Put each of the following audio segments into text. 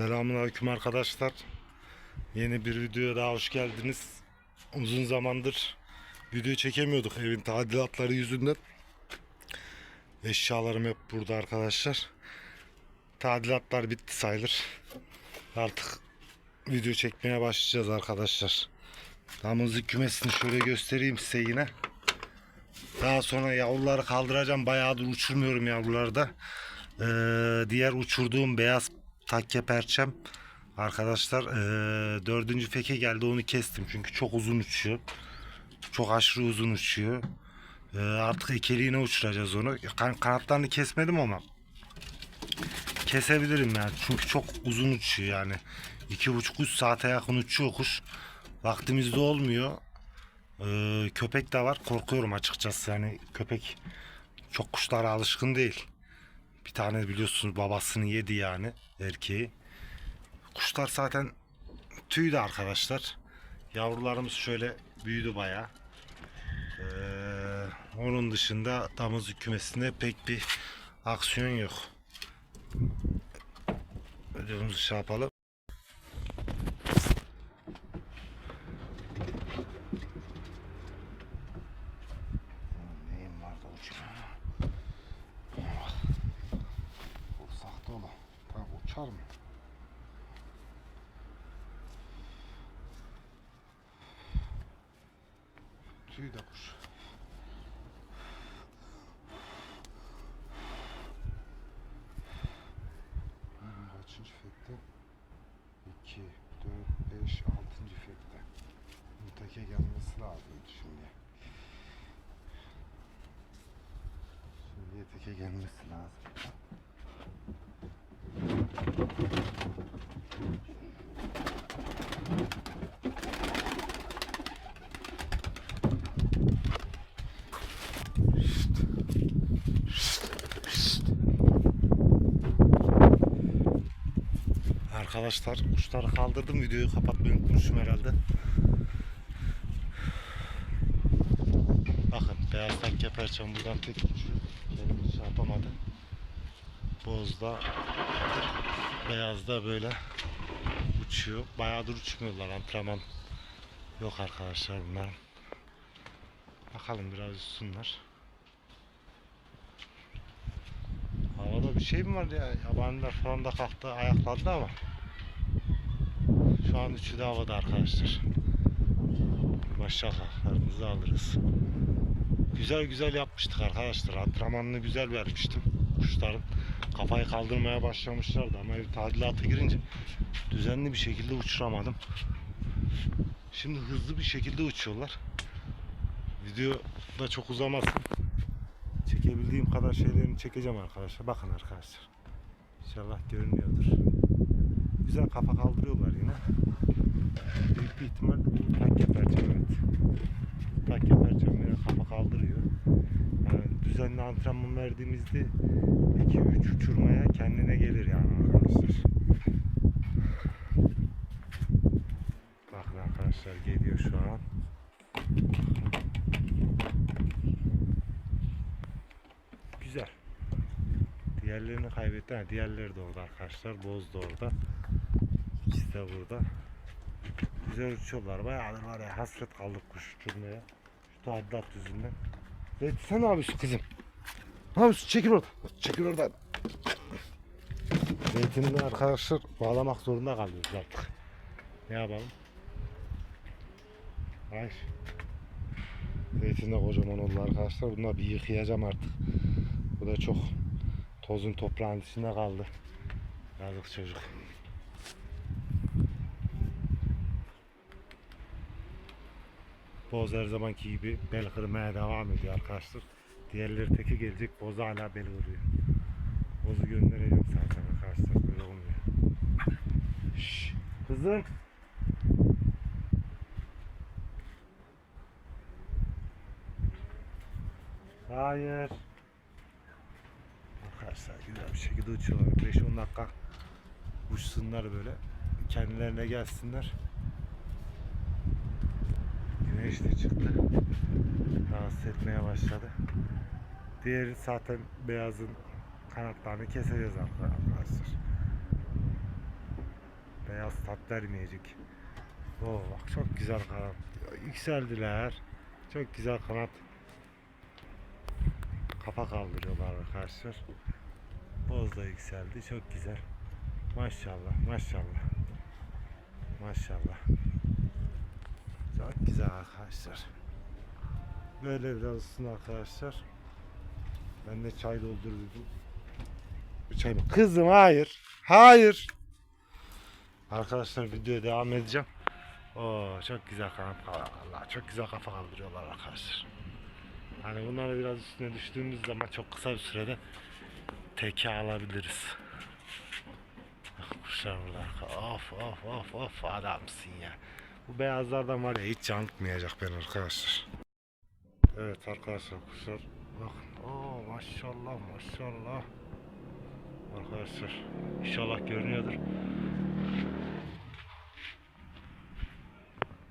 Selamünaleyküm arkadaşlar. Yeni bir videoya daha hoş geldiniz. Uzun zamandır video çekemiyorduk evin tadilatları yüzünden. Eşyalarım hep burada arkadaşlar. Tadilatlar bitti sayılır. Artık video çekmeye başlayacağız arkadaşlar. Damızlık kümesini şöyle göstereyim size yine. Daha sonra yavruları kaldıracağım. Bayağıdır uçurmuyorum yavruları da. Ee, diğer uçurduğum beyaz takke perçem arkadaşlar ee, dördüncü feke geldi onu kestim çünkü çok uzun uçuyor. Çok aşırı uzun uçuyor. Ee, artık ekeliğine uçuracağız onu. Kan- kanatlarını kesmedim ama kesebilirim yani çünkü çok uzun uçuyor yani. iki buçuk üç saate yakın uçuyor kuş. Vaktimizde olmuyor. Ee, köpek de var. Korkuyorum açıkçası yani köpek çok kuşlara alışkın değil. Bir tane biliyorsunuz babasını yedi yani erkeği. Kuşlar zaten tüydü arkadaşlar. Yavrularımız şöyle büyüdü bayağı. Ee, onun dışında damızlık kümesinde pek bir aksiyon yok. Videomuzu şey yapalım. Neyim var da uçuyor. Fırsat dolu. Tamam uçar mı? Tüy de kuş. Kaçıncı fekte? 2, 4, 5, 6. fekte. Mutake gelmesi lazım şimdi. Şimdi teke gelmesi lazım. Arkadaşlar kuşları kaldırdım videoyu kapatmayı unutmuşum herhalde. Bakın beyaz takke perçem buradan tek uçuyor. Kendini şey. Bozda beyazda böyle uçuyor. Bayağıdır uçmuyorlar antrenman yok arkadaşlar bunların. Bakalım biraz uçsunlar. Havada bir şey mi var ya? Yabaniler falan da kalktı ayaklandı ama şu an üçü de havada arkadaşlar. Maşallahlarınızı alırız. Güzel güzel yapmıştık arkadaşlar. Antrenmanını güzel vermiştim. Kuşların kafayı kaldırmaya başlamışlardı ama ev tadilata girince düzenli bir şekilde uçuramadım. Şimdi hızlı bir şekilde uçuyorlar. Video da çok uzamasın. Çekebildiğim kadar şeylerini çekeceğim arkadaşlar. Bakın arkadaşlar. İnşallah görünüyordur. Güzel kafa kaldırıyorlar yine. Büyük bir ihtimal takke perçem evet. Takke perçem yine kafa kaldırıyor. Yani düzenli antrenman verdiğimizde 2-3 uçurmaya kendine gelir yani arkadaşlar. Bakın arkadaşlar geliyor şu an. Güzel. Diğerlerini kaybetti. Ha, diğerleri de orada arkadaşlar. Boz da orada. İkisi de burada. Güzel uçuyorlar. Bayağıdır var ya hasret kaldık kuş uçurmaya. Şu tadilat yüzünden. Evet sen ne yapıyorsun kızım? Ne yapıyorsun? Çekil oradan. Çekil oradan. Zeytinini arkadaşlar bağlamak zorunda kalıyoruz artık. Ne yapalım? Hayır. Zeytin de kocaman oldu arkadaşlar. Bunları bir yıkayacağım artık. Bu da çok tozun toprağın içinde kaldı. Yazık çocuk. Boz her zamanki gibi bel kırmaya devam ediyor arkadaşlar. Diğerleri teki gelecek. Boz hala bel kırıyor. Bozu göndereceğim zaten arkadaşlar. Böyle olmuyor. Şşş. Kızım. Hayır. Arkadaşlar güzel bir şekilde uçuyorlar. 5-10 dakika uçsunlar böyle. Kendilerine gelsinler. Güneş de çıktı. Rahatsız etmeye başladı. Diğeri zaten beyazın kanatlarını keseceğiz arkadaşlar. biraz tat vermeyecek. Oo bak çok güzel kanat. Yükseldiler. Çok güzel kanat. Kafa kaldırıyorlar arkadaşlar. Boz da yükseldi. Çok güzel. Maşallah maşallah. Maşallah. Çok güzel arkadaşlar. Böyle biraz olsun arkadaşlar. Ben de çay doldurdum. Çay mı? Kızım hayır. Hayır. Arkadaşlar videoya devam edeceğim. Oo çok güzel kanat Allah çok güzel kafa kaldırıyorlar arkadaşlar. Hani bunları biraz üstüne düştüğümüz zaman çok kısa bir sürede teke alabiliriz. Bak Kuşlar burada. Of of of of adamsın ya. Bu beyazlardan var ya hiç yanıltmayacak beni arkadaşlar. Evet arkadaşlar kuşlar bakın. Oo maşallah maşallah. Arkadaşlar inşallah görünüyordur.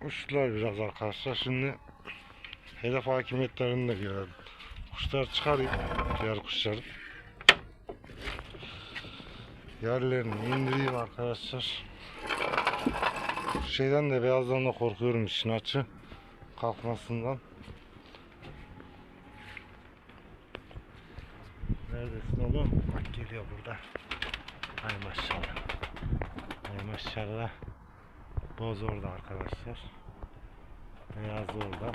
Kuşlar biraz arkadaşlar şimdi hedef hakimiyetlerini de görelim. Kuşlar çıkarayım diğer kuşları. Yerlerini indireyim arkadaşlar. Şeyden de beyazdan da korkuyorum işin açı kalkmasından. Neredesin oğlum? Bak geliyor burada. Ay maşallah. Ay maşallah. Boz orada arkadaşlar. Beyaz orada.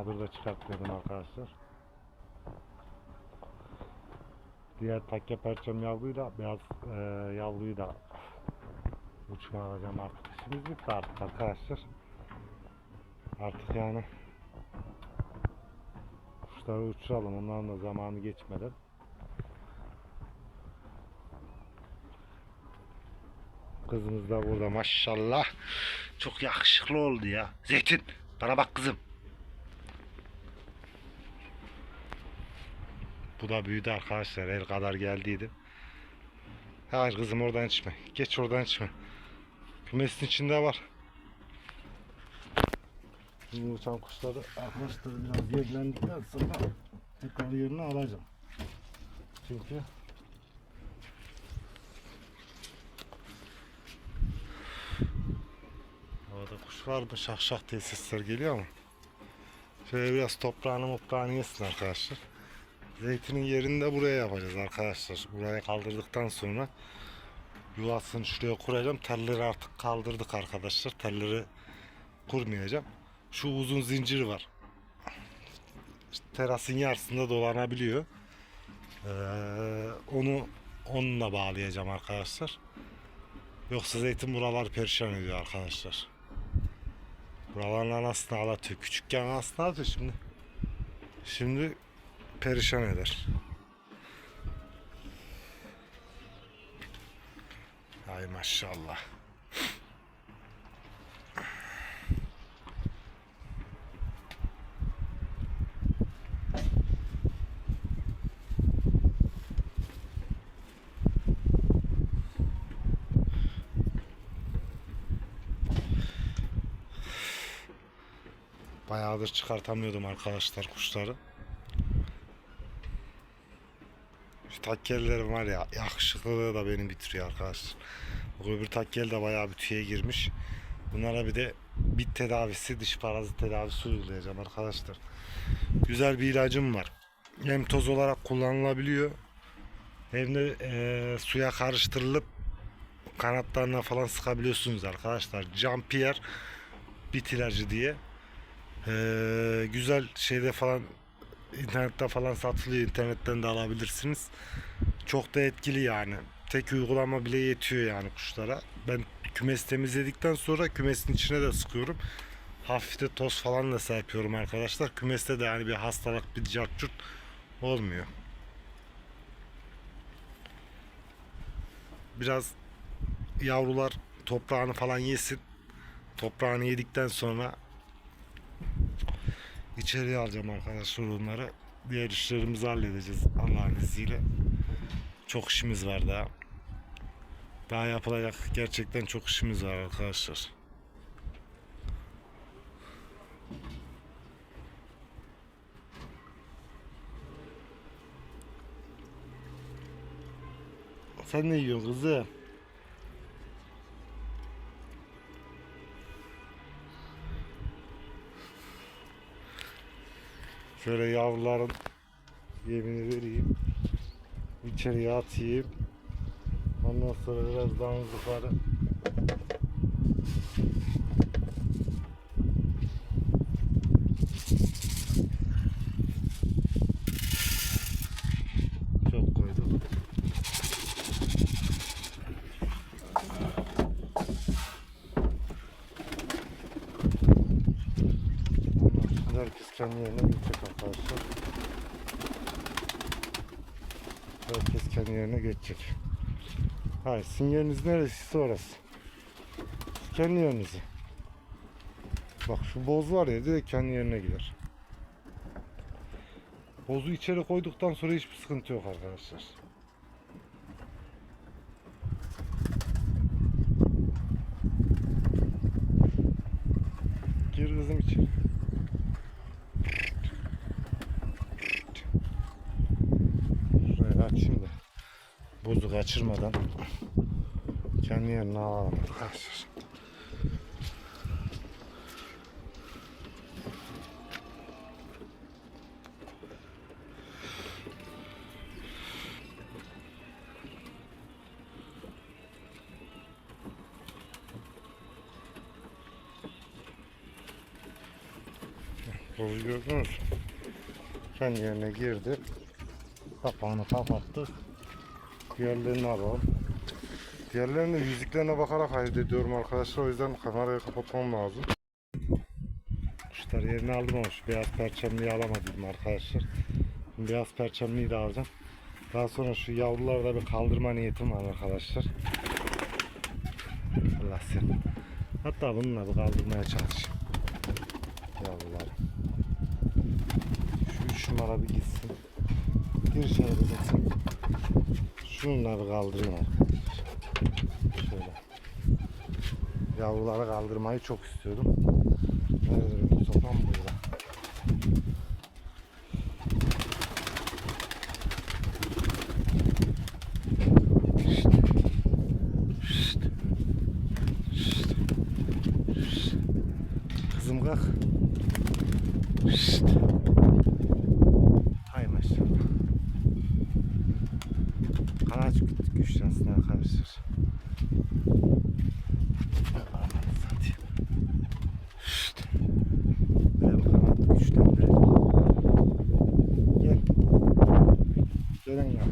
Bayağıdır da çıkartmıyordum arkadaşlar. Diğer takke perçem yavruyu da beyaz e, yavruyu da uçma alacağım artık. İşimiz bitti artık arkadaşlar. Artık yani kuşları uçuralım onların da zamanı geçmeden. Kızımız da burada maşallah. Çok yakışıklı oldu ya. Zeytin bana bak kızım. Bu da büyüdü arkadaşlar. El kadar geldiydi. Hayır kızım oradan içme. Geç oradan içme. Kümesin içinde var. Şimdi uçan kuşları arkadaşlar biraz yerlendikten sonra tekrar yerine alacağım. Çünkü Havada kuş var mı? Şak şak diye sesler geliyor mu? Şöyle biraz toprağını toprağını yesin arkadaşlar. Zeytinin yerini de buraya yapacağız arkadaşlar. Buraya kaldırdıktan sonra yuvasını şuraya kuracağım. Telleri artık kaldırdık arkadaşlar. Telleri kurmayacağım. Şu uzun zincir var. İşte terasın yarısında dolanabiliyor. Ee, onu onunla bağlayacağım arkadaşlar. Yoksa zeytin buralar perişan ediyor arkadaşlar. Buraların anasını ağlatıyor. Küçükken anasını ağlatıyor şimdi. Şimdi perişan eder. Ay maşallah. Bayağıdır çıkartamıyordum arkadaşlar kuşları. Şu takkellerim var ya yakışıklılığı da beni bitiriyor arkadaşlar. Bu öbür takkel de bayağı bir tüye girmiş. Bunlara bir de bit tedavisi, dış parazit tedavisi uygulayacağım arkadaşlar. Güzel bir ilacım var. Hem toz olarak kullanılabiliyor hem de eee, suya karıştırılıp kanatlarına falan sıkabiliyorsunuz arkadaşlar. Jean-Pierre bit ilacı diye. Eee, güzel şeyde falan internette falan satılıyor. internetten de alabilirsiniz. Çok da etkili yani. Tek uygulama bile yetiyor yani kuşlara. Ben kümes temizledikten sonra kümesin içine de sıkıyorum. Hafif de toz falan da serpiyorum arkadaşlar. Kümeste de yani bir hastalık, bir cartçurt olmuyor. Biraz yavrular toprağını falan yesin. Toprağını yedikten sonra İçeriye alacağım arkadaşlar onları. Diğer işlerimizi halledeceğiz Allah'ın izniyle. Çok işimiz var daha. Daha yapılacak gerçekten çok işimiz var arkadaşlar. Sen ne yiyorsun kızım? Şöyle yavruların yemini vereyim. İçeriye atayım. Ondan sonra biraz damızlıkları çok koydum. Ondan sonra herkes kendi yerine geçecek arkadaşlar. Herkes kendi yerine geçecek. Hayır, sizin yeriniz neresi orası. Siz kendi yerinize. Bak şu boz var ya direkt kendi yerine gider. Bozu içeri koyduktan sonra hiçbir sıkıntı yok arkadaşlar. Gir kızım içeri. Kaçırmadan kendi yerine alalım arkadaşlar. Gördünüz? Kendi yerine girdi. Kapağını kapattı. Diğerlerini alalım. Diğerlerinin de yüzüklerine bakarak ayırt ediyorum arkadaşlar. O yüzden kamerayı kapatmam lazım. Kuşlar yerini şu beyaz perçemliği alamadım arkadaşlar. Beyaz perçemliği de alacağım. Daha sonra şu yavruları da bir kaldırma niyetim var arkadaşlar. Allah sen. Hatta bununla bir kaldırmaya çalışayım. Yavruları. Şu üç numara bir gitsin. Gir içeri bir gitsin. Şunları kaldırayım arkadaşlar. Şöyle. Yavruları kaldırmayı çok istiyordum. Nerede benim sopam burada. Kızım kalk. Şşt. Hay maşallah. Kanat güçlensin arkadaşlar. Ananı satayım. Şşt. Böyle bir kanat güçlendirelim. Gel. Gelen ya.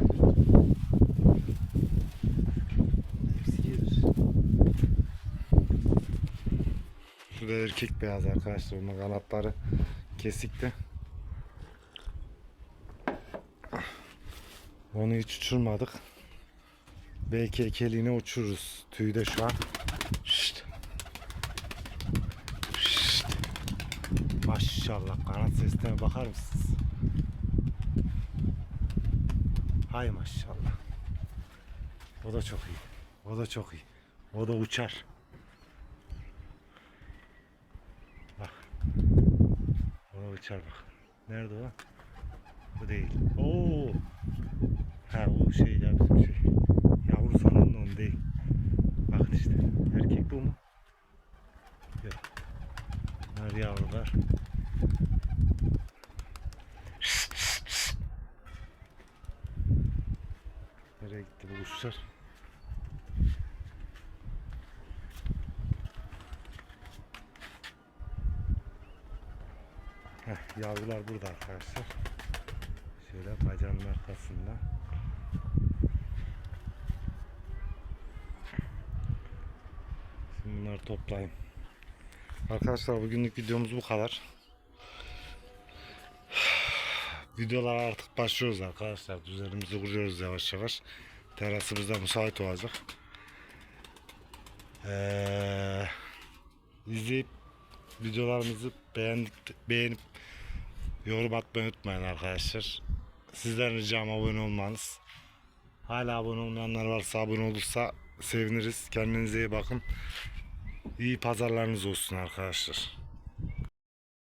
Hepsi gelir. Şurada erkek beyaz arkadaşlar. Onun kanatları kesikti. Onu hiç uçurmadık. Belki ekeliğine uçururuz. Tüyü de şu an. Şşt. Şşt. Maşallah kanat sesine bakar mısınız? Hay maşallah. O da çok iyi. O da çok iyi. O da uçar. O bak. Nerede o? Bu değil. Oo. Ha o şey ya bizim şey. Yavru sanırım onun değil. Bakın işte. Erkek bu mu? Yok. Bunlar yavrular. Nereye gitti bu kuşlar? Yavrular burada arkadaşlar. Şöyle bacağının arkasında. Şimdi bunları toplayayım. Arkadaşlar bugünlük videomuz bu kadar. Videolar artık başlıyoruz arkadaşlar. Düzenimizi kuruyoruz yavaş yavaş. Terasımız da müsait olacak. Ee, izleyip videolarımızı beğendik, beğenip Yorum atmayı unutmayın arkadaşlar. Sizden ricam abone olmanız. Hala abone olmayanlar varsa abone olursa seviniriz. Kendinize iyi bakın. İyi pazarlarınız olsun arkadaşlar.